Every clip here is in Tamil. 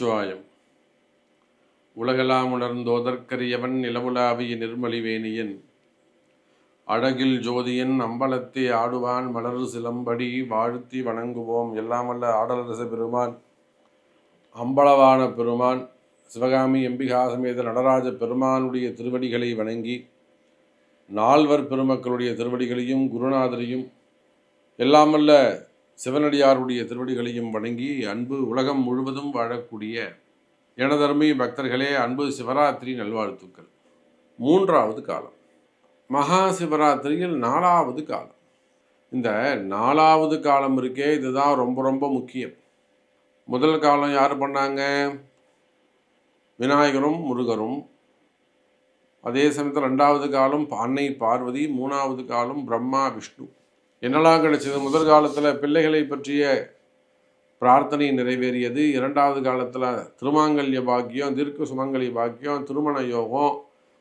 நமச்சிவாயம் உலகெல்லாம் உணர்ந்தோதற்கரியவன் நிலமுலாவிய நிர்மலிவேணியன். அழகில் ஜோதியன் அம்பலத்தை ஆடுவான் மலர் சிலம்படி வாழ்த்தி வணங்குவோம். எல்லாமல்ல ஆடலரச பெருமான் அம்பலவான பெருமான் சிவகாமி எம்பிகா சமேத நடராஜ பெருமானுடைய திருவடிகளை வணங்கி நால்வர் பெருமக்களுடைய திருவடிகளையும் குருநாதரையும் எல்லாமல்ல சிவனடியாருடைய திருவடிகளையும் வணங்கி அன்பு உலகம் முழுவதும் வாழக்கூடிய எனதருமை பக்தர்களே அன்பு சிவராத்திரி நல்வாழ்த்துக்கள். மூன்றாவது காலம். மகா சிவராத்திரியில் நாலாவது காலம். இந்த நாலாவது காலம் இருக்கே இதுதான் ரொம்ப ரொம்ப முக்கியம். முதல் காலம் யார் பண்ணாங்க? விநாயகரும் முருகரும். அதே சமயத்தில் ரெண்டாவது காலம் அன்னை பார்வதி மூணாவது காலம் பிரம்மா விஷ்ணு. என்னெல்லாம் கிடைச்சது? முதல் காலத்தில் பிள்ளைகளை பற்றிய பிரார்த்தனை நிறைவேறியது. இரண்டாவது காலத்தில் திருமாங்கல்ய பாக்கியம் தீர்க்க சுமங்கலி பாக்கியம் திருமண யோகம்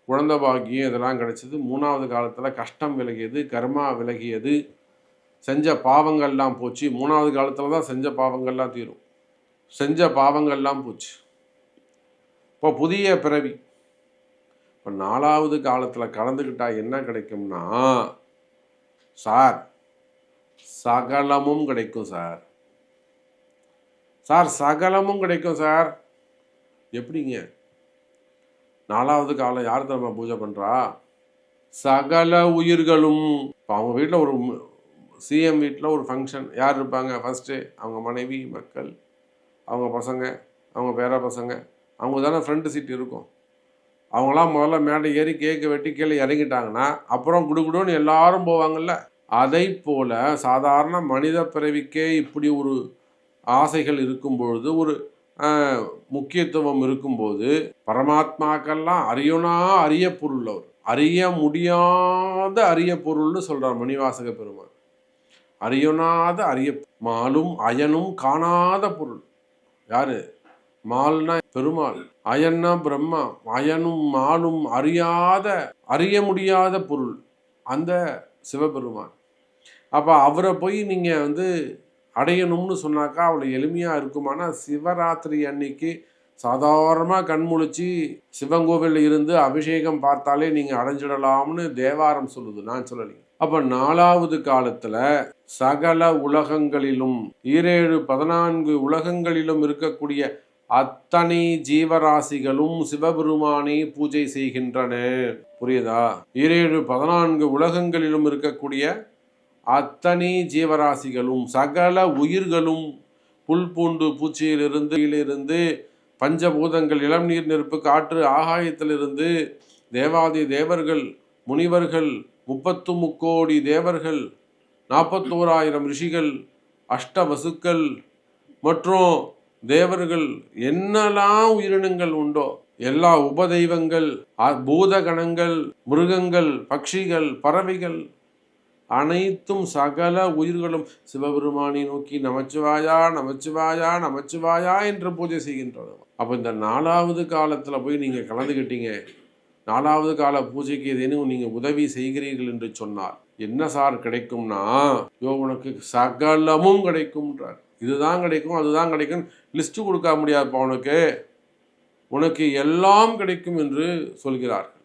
குழந்த பாக்கியம் இதெல்லாம் கிடைச்சது. மூணாவது காலத்தில் கஷ்டம் விலகியது கர்மா விலகியது. செஞ்ச பாவங்கள்லாம் போச்சு. மூணாவது காலத்தில் தான் செஞ்ச பாவங்கள்லாம் தீரும். செஞ்ச பாவங்கள்லாம் போச்சு. இப்போ புதிய பிறவி. இப்போ நாலாவது காலத்தில் கலந்துக்கிட்டால் என்ன கிடைக்கும்னா சார் சகலமும் கிடைக்கும் சார். சார் சகலமும் கிடைக்கும் சார். எப்படிங்க? நாலாவது காலம் யார் தெரியுமா பூஜை பண்ணுறா சகல உயிர்களும். இப்போ அவங்க வீட்டில் ஒரு சிஎம் வீட்டில் ஒரு ஃபங்க்ஷன் யார் இருப்பாங்க? ஃபஸ்ட்டு அவங்க மனைவி மக்கள் அவங்க பசங்க அவங்க பேர பசங்க. அவங்க தானே ஃப்ரண்ட் சீட் இருக்கும். அவங்களாம் முதல்ல மேடை ஏறி கேக்கு வெட்டி கீழே இறங்கிட்டாங்கன்னா அப்புறம் குடுகுடுன்னு எல்லாரும் போவாங்கல்ல. அதை போல சாதாரண மனித பிறவிக்கே இப்படி ஒரு ஆசைகள் இருக்கும் பொழுது ஒரு ஆஹ், முக்கியத்துவம் இருக்கும்போது பரமாத்மாக்கெல்லாம் அறியுனா அரிய பொருள் அவர். அறிய முடியாத அரிய பொருள்னு சொல்கிறார் மணிவாசக பெருமான். அறியுனாத அரிய மாலும் அயனும் காணாத பொருள். யாரு? மால்னா பெருமாள். அயன்னா பிரம்மா. அயனும் மாலும் அறியாத அறிய முடியாத பொருள். அந்த சிவபெருமான். அப்போ அவரை போய் நீங்கள் வந்து அடையணும்னு சொன்னாக்கா அவ்வளோ எளிமையாக இருக்குமானா சிவராத்திரி அன்னைக்கு சாதாரணமாக கண்முழிச்சு சிவங்கோவிலில் இருந்து அபிஷேகம் பார்த்தாலே நீங்கள் அடைஞ்சிடலாம்னு தேவாரம் சொல்லுது நான் சொல்லலைங்க அப்போ நாலாவது காலத்தில் சகல உலகங்களிலும் ஈரேழு பதினான்கு உலகங்களிலும் இருக்கக்கூடிய அத்தனை ஜீவராசிகளும் சிவபெருமானை பூஜை செய்கின்றன புரியுதா? ஈரேழு பதினான்கு உலகங்களிலும் இருக்கக்கூடிய அத்தனை ஜீவராசிகளும் சகல உயிர்களும் புல் பூண்டு பூச்சியிலிருந்து இருந்து பஞ்சபூதங்கள் இளம் நீர் நெருப்பு காற்று ஆகாயத்திலிருந்து தேவாதி தேவர்கள் முனிவர்கள் முப்பத்து முக்கோடி தேவர்கள் நாற்பத்தோராயிரம் ரிஷிகள் அஷ்டவசுக்கள் மற்றும் தேவர்கள் என்னெல்லாம் உயிரினங்கள் உண்டோ எல்லா உபதெய்வங்கள் அ- பூதகணங்கள் மிருகங்கள் பட்சிகள் பறவைகள் அனைத்தும் சகல உயிர்களும் சிவபெருமானை நோக்கி நமச்சிவாயா நமச்சிவாயா நமச்சிவாயா என்று பூஜை செய்கின்றது அப்போ இந்த நாலாவது காலத்தில் போய் நீங்கள் கலந்துக்கிட்டீங்க நாலாவது கால பூஜைக்கு ஏதேனும் நீங்கள் உதவி செய்கிறீர்கள் என்று சொன்னார் என்ன சார் கிடைக்கும்னா யோ உனக்கு சகலமும் கிடைக்கும்ன்றார். இதுதான் கிடைக்கும் அதுதான் கிடைக்கும் லிஸ்ட்டு கொடுக்க முடியாதுப்பா உனக்கு. உனக்கு எல்லாம் கிடைக்கும் என்று சொல்கிறார்கள்.